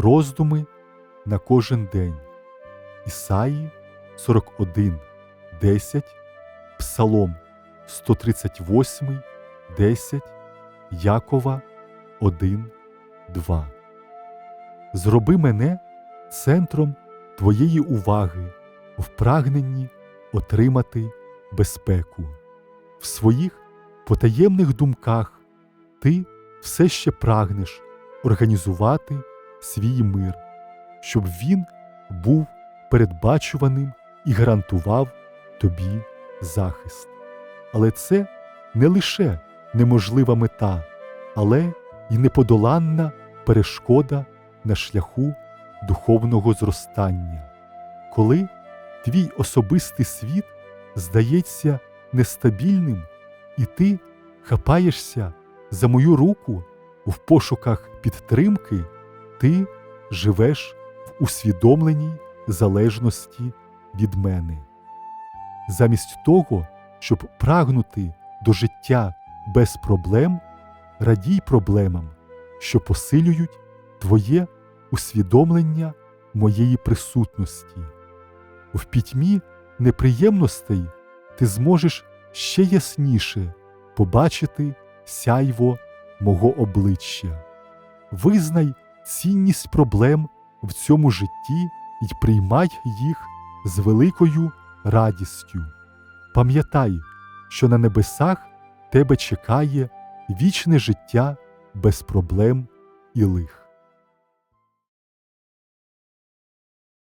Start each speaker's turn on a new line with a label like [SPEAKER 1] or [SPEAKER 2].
[SPEAKER 1] Роздуми на кожен день. Ісаї 41, 10, Псалом 138, 10, Якова 1, 2. Зроби мене центром твоєї уваги в прагненні отримати безпеку. В своїх потаємних думках ти все ще прагнеш організувати свій мир, щоб він був передбачуваним і гарантував тобі захист. Але це не лише неможлива мета, але й неподоланна перешкода на шляху духовного зростання. Коли твій особистий світ здається нестабільним, і ти хапаєшся за мою руку в пошуках підтримки, ти живеш в усвідомленій залежності від мене. Замість того, щоб прагнути до життя без проблем, радій проблемам, що посилюють твоє усвідомлення моєї присутності. В пітьмі неприємностей ти зможеш ще ясніше побачити сяйво мого обличчя. Визнай цінність проблем в цьому житті і приймай їх з великою радістю. Пам'ятай, що на небесах тебе чекає вічне життя без проблем і лих.